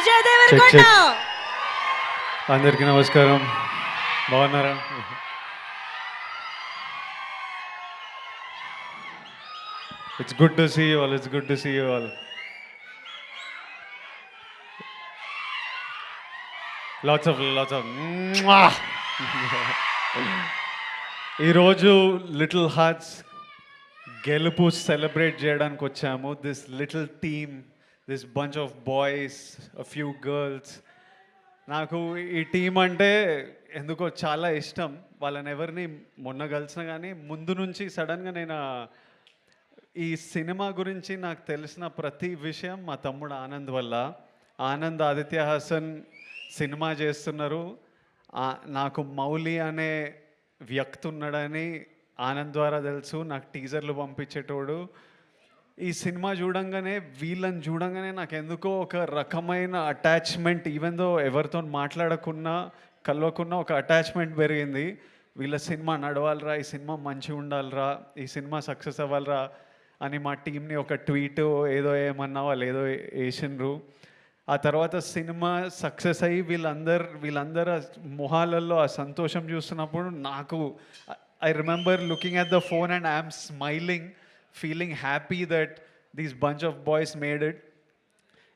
అజయ్ అందరికీ నమస్కారం. బాగున్నారా? It's good to see all it's good to see all lots of lots of ఈరోజు little hearts గెలుపు సెలబ్రేట్ చేయడానికి వచ్చాము. This little team this bunch of boys few girls నాకు ఈ టీం అంటే ఎందుకో చాలా ఇష్టం. వాళ్ళని ఎవరిని మొన్న కలిసిన కానీ ముందు నుంచి సడన్గా నేను ఈ సినిమా గురించి నాకు తెలిసిన ప్రతి విషయం మా తమ్ముడు ఆనంద్ వల్ల. ఆనంద్ ఆదిత్య హాసన్ సినిమా చేస్తున్నారు. నాకు మౌలి అనే వ్యక్తి ఉన్నాడని ఆనంద్ ద్వారా తెలుసు. నాకు టీజర్లు పంపించేటోడు. ఈ సినిమా చూడంగానే వీళ్ళని చూడంగానే నాకు ఎందుకో ఒక రకమైన అటాచ్మెంట్ ఈవెన్ దో ఎవరితో మాట్లాడకున్నా కలవకున్నా ఒక అటాచ్మెంట్ పెరిగింది. వీళ్ళ సినిమా నడవాలిరా ఈ సినిమా మంచిగా ఉండాలిరా ఈ సినిమా సక్సెస్ అవ్వాలిరా అని మా టీంని ఒక ట్వీట్ ఏదో ఏమన్నా వాళ్ళు ఏదో వేసిండ్రు. ఆ తర్వాత సినిమా సక్సెస్ అయ్యి వీళ్ళందరు వీళ్ళందరూ మొహాలలో ఆ సంతోషం చూస్తున్నప్పుడు నాకు I remember looking at the phone and I'm smiling feeling happy that these bunch of boys made it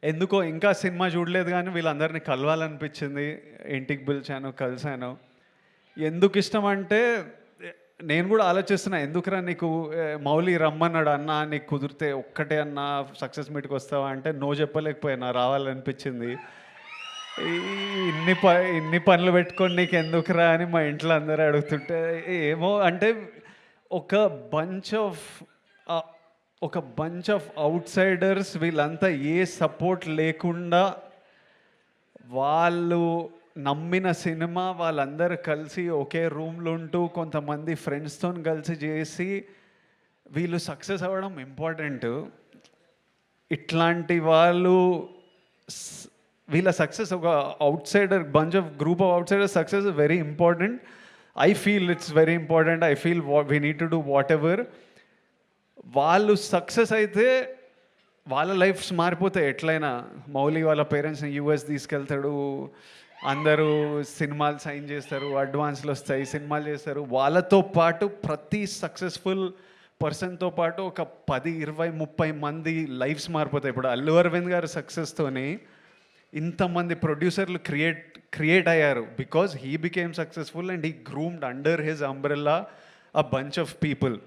ఎందుకో ఇంకా సినిమా చూడలేదు కానీ వీళ్ళందరినీ కలవాలనిపించింది. ఇంటికి పిలిచాను కలిశాను. ఎందుకు ఇష్టం అంటే నేను కూడా ఆలోచిస్తున్నా ఎందుకురా నీకు మౌలి రమ్మన్నాడు అన్న నీకు కుదిరితే ఒక్కటే అన్న సక్సెస్ మీట్కి వస్తావా అంటే నో చెప్పలేకపోయినా రావాలనిపించింది. ఈ ఇన్ని ప ఇన్ని పనులు పెట్టుకొని నీకు ఎందుకురా అని మా ఇంట్లో అందరూ అడుగుతుంటే ఏమో అంటే ఒక బంచ్ ఆఫ్ ఒక బంచ్ ఆఫ్ అవుట్ సైడర్స్ వీళ్ళంతా ఏ సపోర్ట్ లేకుండా వాళ్ళు నమ్మిన సినిమా వాళ్ళందరూ కలిసి ఒకే రూమ్లో ఉంటూ కొంతమంది ఫ్రెండ్స్తో కలిసి చేసి వీళ్ళు సక్సెస్ అవ్వడం ఇంపార్టెంట్ ఇట్లాంటి వాళ్ళు వీళ్ళ సక్సెస్ ఒక outsider bunch of group of outsider success very important I feel it's very important I feel we need to do whatever వాళ్ళు సక్సెస్ అయితే వాళ్ళ లైఫ్స్ మారిపోతాయి. ఎట్లయినా మౌలి వాళ్ళ పేరెంట్స్ని యూఎస్ తీసుకెళ్తాడు. అందరూ సినిమాలు సైన్ చేస్తారు అడ్వాన్స్లు వస్తాయి సినిమాలు చేస్తారు. వాళ్ళతో పాటు ప్రతి సక్సెస్ఫుల్ పర్సన్తో పాటు ఒక పది ఇరవై ముప్పై మంది లైఫ్స్ మారిపోతాయి. ఇప్పుడు అల్లు అరవింద్ గారి సక్సెస్తోని ఇంతమంది ప్రొడ్యూసర్లు క్రియేట్ క్రియేట్ అయ్యారు. Because he became successful and he groomed under his umbrella a bunch of people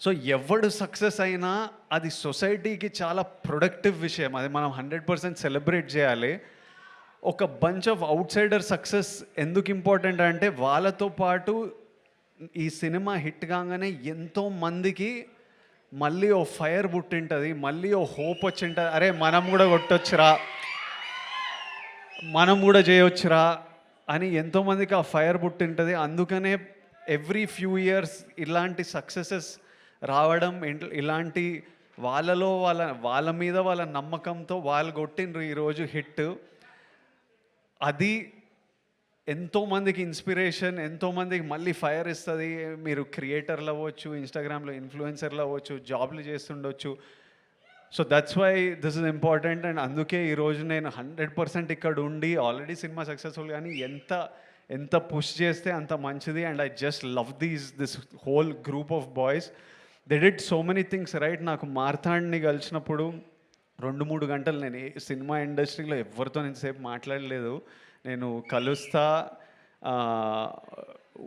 so ఎవడు సక్సెస్ అయినా అది సొసైటీకి చాలా ప్రొడక్టివ్ విషయం. అది మనం హండ్రెడ్ పర్సెంట్ సెలబ్రేట్ చేయాలి. ఒక bunch of outsider success ఎందుకు ఇంపార్టెంట్ అంటే వాళ్ళతో పాటు ఈ సినిమా హిట్ కాగానే ఎంతో మందికి మళ్ళీ ఓ ఫైర్ పుట్టింటుంది మళ్ళీ ఓ హోప్ వచ్చింటుంది. అరే మనం కూడా కొట్టొచ్చురా. మనం కూడా చేయొచ్చురా అని ఎంతోమందికి ఆ ఫైర్ పుట్టింటుంది. అందుకనే ఎవ్రీ ఫ్యూ ఇయర్స్ ఇలాంటి సక్సెసెస్ రావడం ఇలాంటి వాళ్ళలో వాళ్ళ వాళ్ళ మీద వాళ్ళ నమ్మకంతో వాళ్ళు కొట్టిండ్రు ఈరోజు హిట్. అది ఎంతోమందికి ఇన్స్పిరేషన్ ఎంతోమందికి మళ్ళీ ఫైర్ ఇస్తుంది. మీరు క్రియేటర్లు అవ్వచ్చు ఇన్స్టాగ్రామ్లో ఇన్ఫ్లుయెన్సర్లు అవ్వచ్చు జాబ్లు చేస్తుండొచ్చు. So that's why this is important and అందుకే ఈరోజు నేను హండ్రెడ్ పర్సెంట్ ఇక్కడ ఉండి ఆల్రెడీ సినిమా సక్సెస్ఫుల్ కానీ ఎంత ఎంత పుష్ చేస్తే అంత మంచిది. And I just love these this whole group of boys they did so many things right నాకు మార్తాండ్ని కలిసినప్పుడు రెండు మూడు గంటలు నేను సినిమా ఇండస్ట్రీలో ఎవరితో ఇంతసేపు మాట్లాడలేదు. నేను కలుస్తా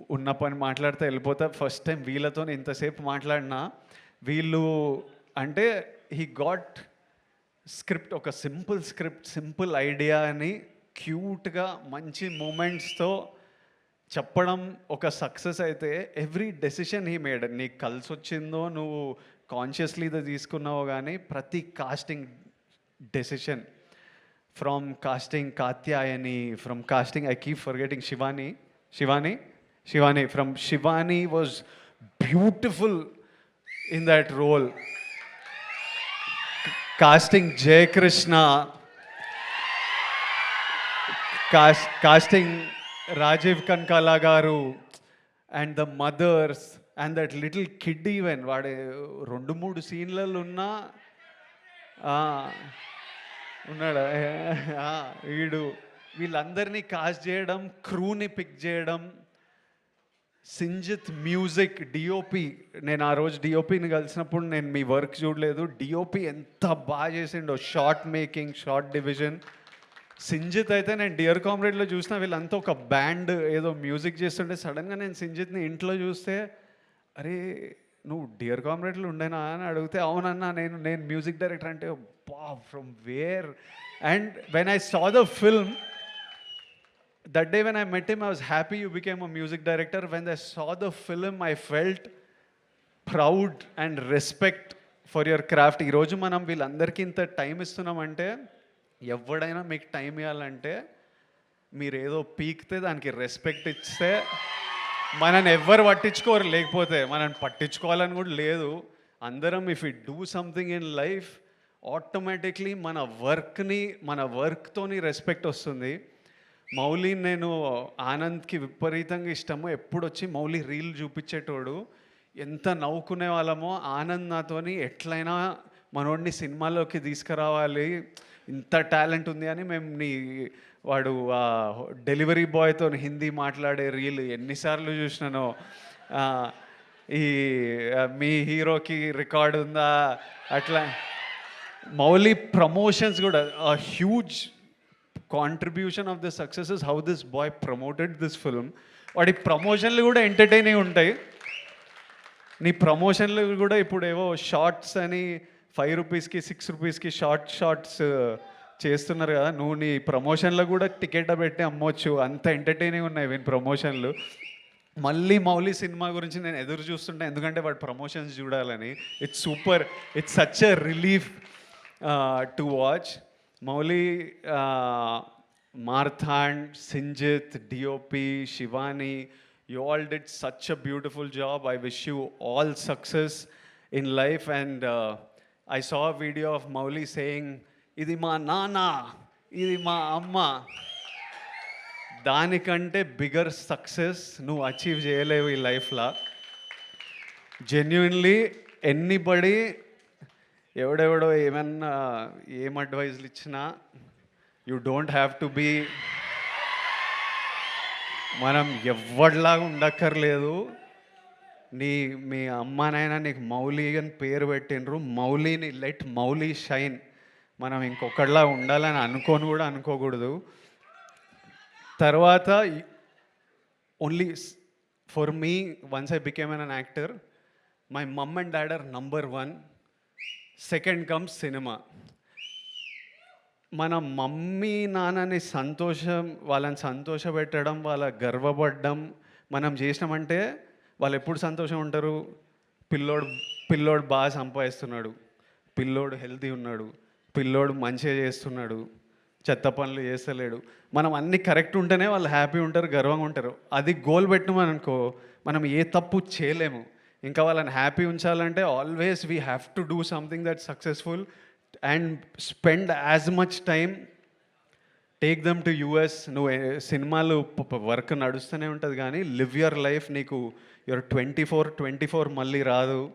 ఉన్న పని మాట్లాడితే వెళ్ళిపోతా. ఫస్ట్ టైం వీళ్ళతో ఇంతసేపు మాట్లాడినా వీళ్ళు అంటే హీ గాట్ స్క్రిప్ట్ ఒక సింపుల్ స్క్రిప్ట్ సింపుల్ ఐడియాని క్యూట్గా మంచి మూమెంట్స్తో చెప్పడం ఒక సక్సెస్ అయితే ఎవ్రీ డెసిషన్ హీ మేడ్ నీకు కలిసి వచ్చిందో నువ్వు కాన్షియస్లీ తీసుకున్నావు కానీ ప్రతి casting decision from casting Katyayani from casting I keep forgetting Shivani Shivani Shivani from Shivani was beautiful in that role casting Jayakrishna cos casting Rajeev Kanakala garu and the mothers and that little kid even వాడే రెండు మూడు సీన్లలో ఉన్నా ఉన్నాడా? వీడు వీళ్ళందరినీ కాస్ట్ చేయడం క్రూని పిక్ చేయడం సింజిత్ మ్యూజిక్ డిఓపి నేను ఆ రోజు డిఓపిని కలిసినప్పుడు నేను మీ వర్క్ చూడలేదు. డిఓపి ఎంత బాగా చేసిండో short making short division Sinjith అయితే నేను డియర్ కామ్రేడ్లో చూసిన వీళ్ళంతా ఒక బ్యాండ్ ఏదో మ్యూజిక్ చేస్తుంటే సడన్గా నేను సింజిత్ని ఇంట్లో చూస్తే అరే నువ్వు డియర్ కామ్రేడ్లు ఉండేనా అని అడిగితే అవునన్నా నేను నేను మ్యూజిక్ డైరెక్టర్ అంటే బా from where and when I saw the film that day when I met him, I was happy you became a music director when I saw the film I felt proud and respect for your craft ఈరోజు మనం వీళ్ళందరికీ ఇంత time ఇస్తున్నామంటే ఎవడైనా మీకు time ఇవ్వాలంటే మీరు ఏదో పీకితే దానికి రెస్పెక్ట్ ఇస్తే మనని ఎవ్వరు పట్టించుకోరు. లేకపోతే మనని పట్టించుకోవాలని కూడా లేదు. అందరం if you do something in life automatically మన వర్క్ని మన వర్క్తోని రెస్పెక్ట్ వస్తుంది. మౌలి నేను ఆనంద్కి విపరీతంగా ఇష్టము. ఎప్పుడు వచ్చి మౌలి రీల్ చూపించేటోడు ఎంత నవ్వుకునే వాళ్ళమో ఆనంద్ నాతోని ఎట్లయినా మనోడిని సినిమాలోకి తీసుకురావాలి ఇంత టాలెంట్ ఉంది అని మేము నీ వాడు డెలివరీ బాయ్తో హిందీ మాట్లాడే రీల్ ఎన్నిసార్లు చూసినానో. ఈ మీ హీరోకి రికార్డ్ ఉందా అట్లా. మౌలి ప్రమోషన్స్ కూడా huge contribution of the success is how this boy promoted this film వాడి ప్రమోషన్లు కూడా ఎంటర్టైనింగ్ ఉంటాయి. నీ ప్రమోషన్లు కూడా ఇప్పుడు ఏవో షార్ట్స్ అని ఫైవ్ రూపీస్కి సిక్స్ రూపీస్కి షార్ట్ షార్ట్స్ చేస్తున్నారు కదా. నువ్వు నీ ప్రమోషన్లో కూడా టికెట్ పెట్టి అమ్మవచ్చు అంత ఎంటర్టైనింగ్ ఉన్నాయి వీని ప్రమోషన్లు మళ్ళీ మౌలి సినిమా గురించి నేను ఎదురు చూస్తుంటా. ఎందుకంటే వాడు ప్రమోషన్స్ చూడాలని. It's super it's such a relief to watch Mouli Marthand Sinjith DOP Shivani you all did such a beautiful job I wish you all success in life and I saw video of Mouli saying ఇది మా నాన్న ఇది మా అమ్మ. దానికంటే బిగర్ సక్సెస్ నువ్వు achieve చేయలేవు ఈ లైఫ్లో. జెన్యున్లీ ఎన్నిబడి ఎవడెవడో ఏమన్నా ఏం అడ్వైజ్లు ఇచ్చినా you don't have to be మనం ఎవరిలాగా ఉండక్కర్లేదు. నీ మీ అమ్మానైనా నీకు మౌలి అని పేరు పెట్టినరు మౌలిని లెట్ మౌలి షైన్. మనం ఇంకొకళ్ళ ఉండాలని అనుకోని కూడా అనుకోకూడదు. తర్వాత only for me once I became an actor my mom and dad are number one second comes cinema మన మమ్మీ నాన్నని సంతోషం వాళ్ళని సంతోషపెట్టడం వాళ్ళ గర్వపడడం మనం చేసినామంటే వాళ్ళు ఎప్పుడు సంతోషం ఉంటారు? పిల్లోడు పిల్లోడు బాగా సంపాదిస్తున్నాడు. పిల్లోడు హెల్తీ ఉన్నాడు. పిల్లోడు మంచిగా చేస్తున్నాడు. చెత్త పనులు చేస్తలేడు. మనం అన్ని కరెక్ట్ ఉంటేనే వాళ్ళు హ్యాపీ ఉంటారు గర్వంగా ఉంటారు. అది గోల్ పెట్టమనుకో మనం ఏ తప్పు చేయలేము. ఇంకా వాళ్ళని హ్యాపీ ఉంచాలంటే always we have to do something that successful and spend as much time take them to us నువ్వు సినిమాలు వర్క్ నడుస్తూనే ఉంటుంది కానీ లివ్ యువర్ లైఫ్ నీకు your twenty four twenty four మళ్ళీ రాదు.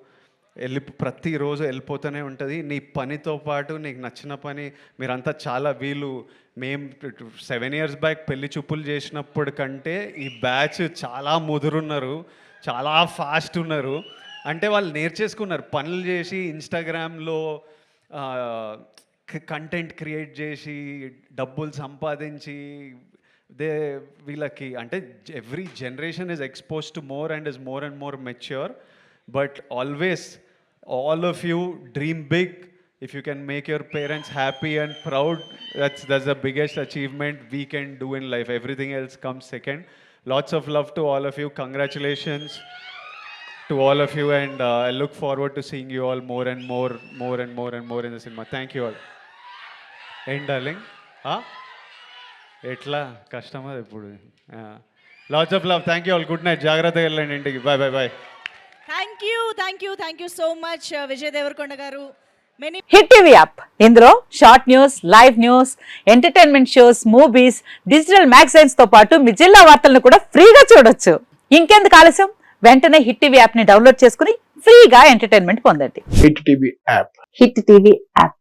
వెళ్ళి ప్రతిరోజు వెళ్ళిపోతూనే ఉంటుంది. నీ పనితో పాటు నీకు నచ్చిన పని మీరంతా చాలా వీలు. మేము సెవెన్ ఇయర్స్ బ్యాక్ పెళ్ళి చూపులు చేసినప్పుడు కంటే ఈ బ్యాచ్ చాలా ముదురున్నారు. చాలా ఫాస్ట్ ఉన్నారు. అంటే వాళ్ళు నేర్చేసుకున్నారు. పనులు చేసి ఇన్స్టాగ్రామ్లో కంటెంట్ క్రియేట్ చేసి డబ్బులు సంపాదించి దే వీళ్ళకి అంటే every generation is expose to more and is more and more mature but always all of you dream big if you can make your parents happy and proud that's that's the biggest achievement we can do in life everything else comes second lots of love to all of you congratulations to all of you and uh, I look forward to seeing you all more and more, more and more and more in the cinema. Thank you all. ఏం darling? ఎట్లా? కష్టమా ఇప్పుడు? LADS of love thank you all good night జాగ్రత్తగా వెళ్ళండి ఇంటికి. Bye bye bye thank you thank you thank you so much Vijay Deverakonda garu. Hit TV app ఇందులో short news live news entertainment shows movies digital మ్యాగజైన్స్తో పాటు మీ జిల్లా వార్తలను కూడా ఫ్రీగా చూడొచ్చు. ఇంకెందుకు ఆలస్యం? వెంటనే హిట్ టీవీ యాప్ని డౌన్లోడ్ చేసుకుని ఫ్రీగా ఎంటర్టైన్మెంట్ పొందండి. Hit TV app hit TV app